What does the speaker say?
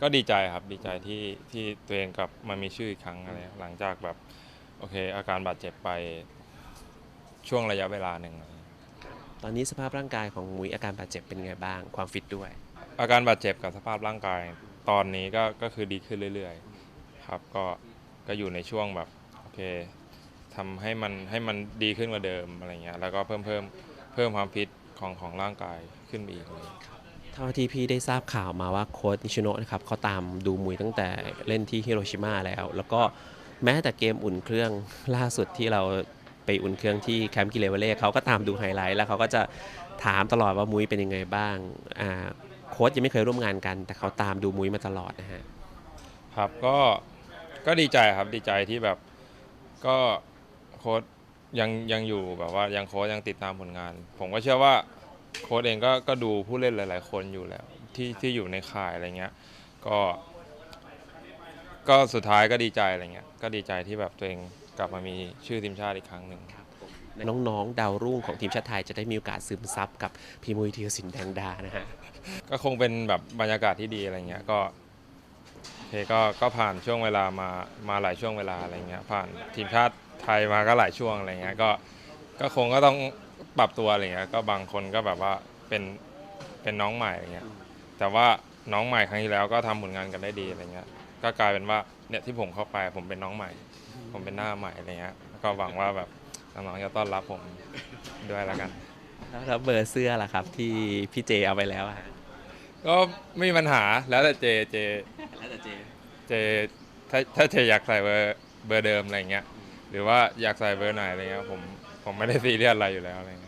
ก็ดีใจครับดีใจที่ที่ตัวเองกลับมามีชื่ออีกครั้งอะไรหลังจากแบบโอเค อาการบาดเจ็บไปช่วงระยะเวลาหนึ่งตอนนี้สภาพร่างกายของมุ้ยอาการบาดเจ็บเป็นไงบ้าง ความฟิตด้วย อาการบาดเจ็บกับสภาพร่างกาย ตอนนี้ก็ก็คือดีขึ้นเรื่อยๆครับก็ก็อยู่ในช่วงแบบโอเคทำให้มันให้มันดีขึ้นกว่าเดิมอะไรเงี้ยแล้วก็เพิ่มเพิ่มเพิ่มความฟิตของของร่างกายขึ้นไปอีกเลย ท่าที่พี่ได้ทราบข่าวมาว่าโค้ชนิชิโนะนะครับเขาตามดูมุยตั้งแต่เล่นที่ฮิโรชิมาแล้ว แล้วก็แม้แต่เกมอุ่นเครื่องล่าสุดที่เราไปอุ่นเครื่องที่แคมป์กิเลเวเล่เขาก็ตามดูไฮไลท์แล้วเขาก็จะถามตลอดว่ามุยเป็นยังไงบ้างอ่าโค้ชยังไม่เคยร่วมงานกัน แต่เขาตามดูมุยมาตลอดนะฮะครับก็ก็ดีใจครับดีใจที่แบบก็โค้ดยังยังอยู่แบบว่ายังโค้ดยังติดตามผลงาน ผมก็เชื่อว่า โค้ดเองก็ก็ดูผู้เล่นหลาย ๆ คนอยู่แล้ว ที่ที่อยู่ในข่ายอะไรเงี้ย ก็ ก็สุดท้ายก็ดีใจอะไรเงี้ย ก็ดีใจที่แบบตัวเองกลับมามีชื่อทีมชาติอีกครั้งหนึ่ง น้องๆ ดาวรุ่งของทีมชาติไทยจะได้มีโอกาสซึมซับกับพี่มุยธีรศิลป์แดงดานะฮะ ก็คงเป็นแบบบรรยากาศที่ดีอะไรเงี้ยก็โอเคก็ก็ผ่านช่วงเวลามามาหลายช่วงเวลาอะไรเงี้ยผ่านทีมชาติไทยมาก็หลายช่วงอะไรเงี้ยก็ก็คงก็ต้อง ปรับตัวอะไรเงี้ยก็บางคนก็แบบว่าเป็นเป็นน้องใหม่อะไรเงี้ยแต่ว่าน้องใหม่ครั้งที่แล้วก็ทำผลงานกันได้ดีอะไรเงี้ยก็กลายเป็นว่าเนี่ยที่ผมเข้าไปผมเป็นน้องใหม่ ผมเป็นหน้าใหม่อะไรเงี้ยก็หวังว่าแบบน้องๆจะต้อนรับผมด้วยแล้วกัน แล้วแล้วเบอร์เสื้อล่ะครับ ที่พี่เจเอาไปแล้วอะฮะก็ไม่มีปัญหาแล้วแต่เจเจแล้วแต่เจเจถ้าถ้าเจอยากใส่เบอร์เบอร์เดิมอะไรเงี้ยหรือว่าอยากใส่เบอร์ไหนอะไรเงี้ยผม ผมไม่ได้ซีเรียสอะไรอยู่แล้วอะไรเงี้ย